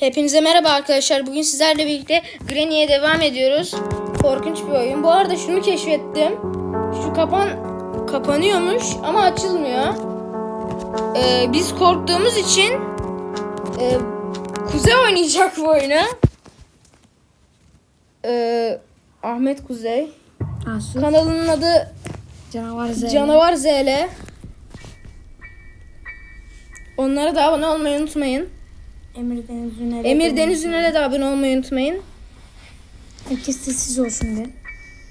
Hepinize merhaba arkadaşlar. Bugün sizlerle birlikte Granny'e devam ediyoruz. Korkunç bir oyun. Bu arada şunu keşfettim. Şu kapan kapanıyormuş ama açılmıyor. Ee, biz korktuğumuz için e, Kuzey oynayacak bu oyunu. Ee, Ahmet Kuzey. Asu. Kanalının adı Canavar Z. Canavar ZL. Onlara da abone olmayı unutmayın. Emir Deniz Üner'e. Emir Deniz Üner'e de abone olmayı unutmayın. Herkes sessiz olsun de.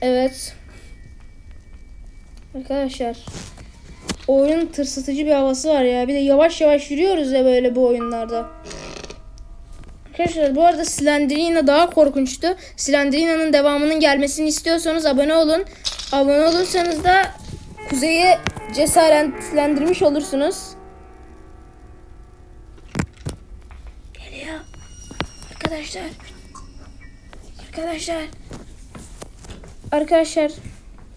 Evet. Arkadaşlar. Oyun tırsıtıcı bir havası var ya. Bir de yavaş yavaş yürüyoruz ya böyle bu oyunlarda. Arkadaşlar bu arada Slendrina daha korkunçtu. Slendrina'nın devamının gelmesini istiyorsanız abone olun. Abone olursanız da Kuzey'i cesaretlendirmiş olursunuz. Arkadaşlar. Arkadaşlar. Arkadaşlar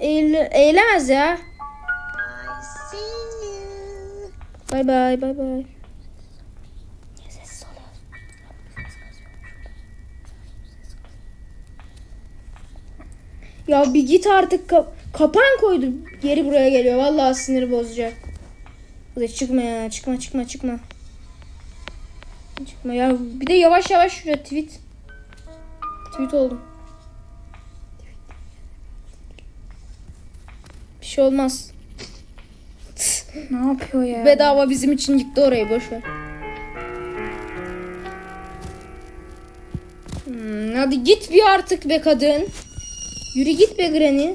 eğil, eğilemez ya. Bay bay bay bay. Ya bir git artık kap kapan koydu. Geri buraya geliyor. Vallahi sinir bozacak. Da çıkma ya. Çıkma çıkma çıkma. Çıkma ya. Bir de yavaş yavaş şuraya tweet. Tweet oldum. Bir şey olmaz. Ne yapıyor ya? Bedava bizim için yıktı orayı boş ver. Hmm, hadi git bir artık be kadın. Yürü git be Granny.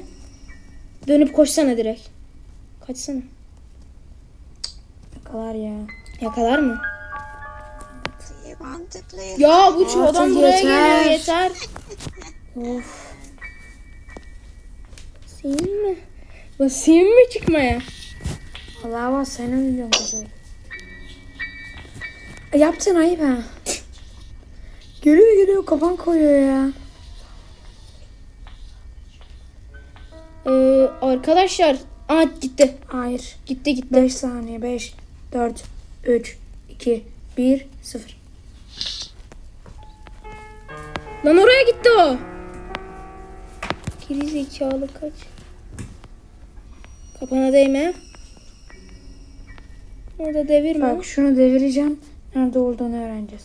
Dönüp koşsana direkt. Kaçsana. Yakalar ya. Yakalar mı? Ya bu adam buraya yeter. geliyor yeter. Of. Basayım mı? Basayım mı çıkmaya? Allah var seni biliyorum kızım. E, Yaptın ayıp ha. Geliyor geliyor kapan koyuyor ya. Ee, arkadaşlar. Aa gitti. Hayır. Gitti gitti. 5 saniye 5 4 3 2 1 0. Lan oraya gitti o. Geri zekalı kaç. Kapana değme. Orada devirme. Bak şunu devireceğim. Nerede olduğunu öğreneceğiz.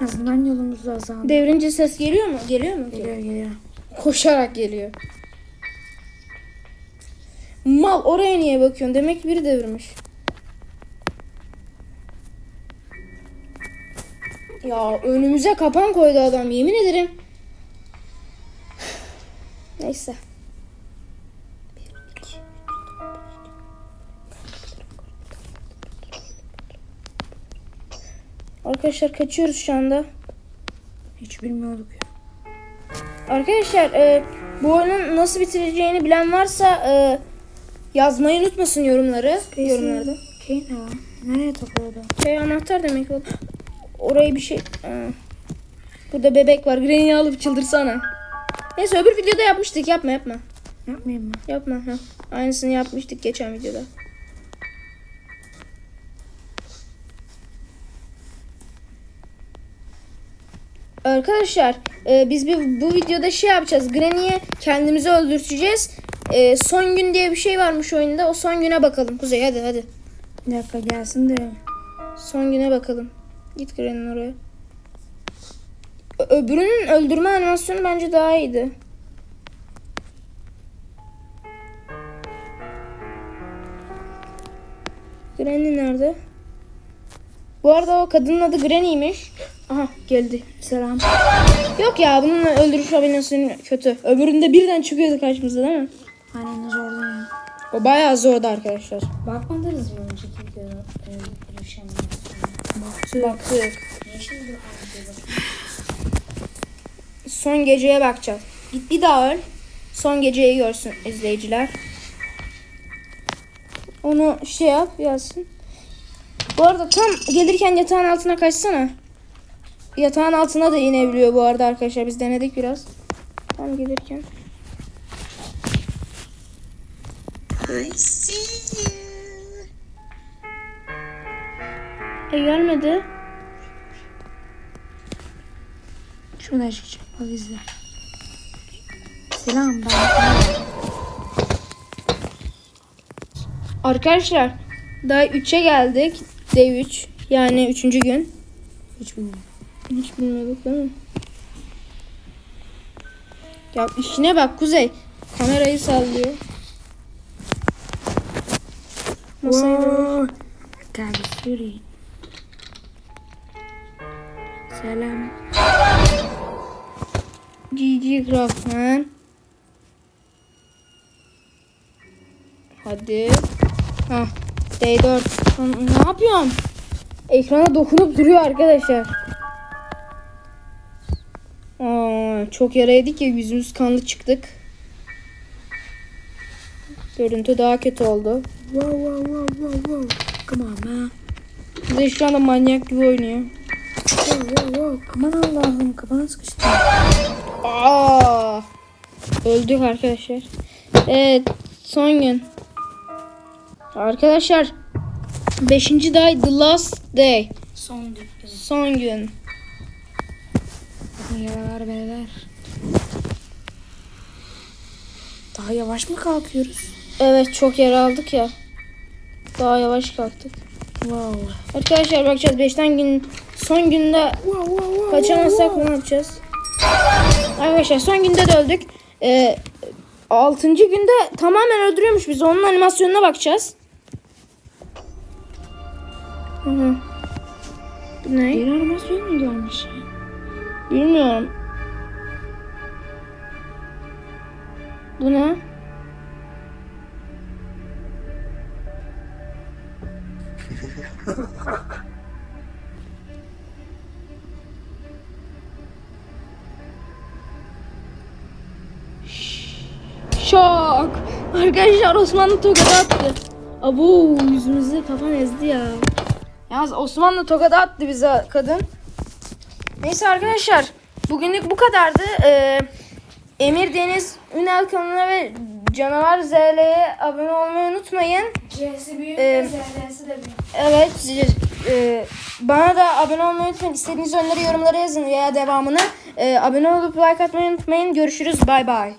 En azından yolumuz azaldı. Devrince ses geliyor mu? Geliyor mu? Geliyor geliyor. Koşarak geliyor. Mal oraya niye bakıyorsun? Demek biri devirmiş. Ya önümüze kapan koydu adam yemin ederim. Neyse. Arkadaşlar kaçıyoruz şu anda. Hiç bilmiyorduk ya. Arkadaşlar e, bu oyunun nasıl bitireceğini bilen varsa e, yazmayı unutmasın yorumları. Yorumlarda. Şey ne lan? Nereye takıldı? Şey anahtar demek o. Orayı bir şey... Aa. Burada bebek var. Granny'i alıp çıldırsana. Neyse öbür videoda yapmıştık. Yapma yapma. Yapmayayım mı? Yapma. Ha. Aynısını yapmıştık geçen videoda. Arkadaşlar e, biz bir, bu videoda şey yapacağız. Granny'e kendimizi öldürteceğiz. E, son gün diye bir şey varmış oyunda. O son güne bakalım. Kuzey hadi hadi. Bir dakika gelsin de. Son güne bakalım. Git Granny'nin oraya. Öbürünün öldürme animasyonu bence daha iyiydi. Granny nerede? Bu arada o kadının adı Granny'ymiş. Aha geldi. Selam. Yok ya bunun öldürüş animasyonu kötü. Öbüründe birden çıkıyordu karşımıza değil mi? Aynen zorlu ya. O bayağı zordu arkadaşlar. Bakmadınız mı önceki videoda? Görüşen Baktık. Baktık. Son geceye bakacağız. Git bir daha öl. Son geceyi görsün izleyiciler. Onu şey yap yazsın. Bu arada tam gelirken yatağın altına kaçsana. Yatağın altına da inebiliyor bu arada arkadaşlar. Biz denedik biraz. Tam gelirken. I see you. E gelmedi. Şuradan çıkacak. Bak izle. Selam ben. Arkadaşlar daha 3'e geldik. D3 yani 3. gün. Hiç bilmiyorum. Hiç bilmiyorduk değil mi? Ya işine bak Kuzey. Kamerayı sallıyor. Masayı Wow. Tabii Suri. Selam. GG Craftman. Hadi. Hah. D4. Lan Ne yapıyorum? Ekrana dokunup duruyor arkadaşlar. Aa, çok yara yedik ya yüzümüz kanlı çıktık. Görüntü daha kötü oldu. Wow wow wow wow wow. Come on man. Kuzey şu anda manyak gibi oynuyor. Wow wow. Aman Allah'ım kafana sıkıştı. Aa! Öldük arkadaşlar. Evet, son gün. Arkadaşlar 5. day the last day. Son dükkün. Son gün. Bakın yaralar bereler. Daha yavaş mı kalkıyoruz? Evet çok yer aldık ya. Daha yavaş kalktık. Wow. Arkadaşlar bakacağız 5'ten gün son günde Wow wow wow. kaçamazsak ne yapacağız? Arkadaşlar son günde de öldük. Ee, 6. günde tamamen öldürüyormuş bizi. Onun animasyonuna bakacağız. Hı hı. Ne? Bir animasyon mu gelmiş? Bilmiyorum. Bu ne? Şok. Arkadaşlar Osmanlı tokadı attı. Abo yüzümüzü kafan ezdi ya. Yalnız Osmanlı tokadı attı bize kadın. Neyse arkadaşlar bugünlük bu kadardı. Ee, Emir Deniz Ünal kanalına ve Canavar ZL'ye abone olmayı unutmayın. C'si büyük Ee, Z'si de büyük. Evet e, bana da abone olmayı unutmayın. İstediğiniz öneri yorumlara yazın veya devamını. Ee, abone olup like atmayı unutmayın. Görüşürüz. Bay bay.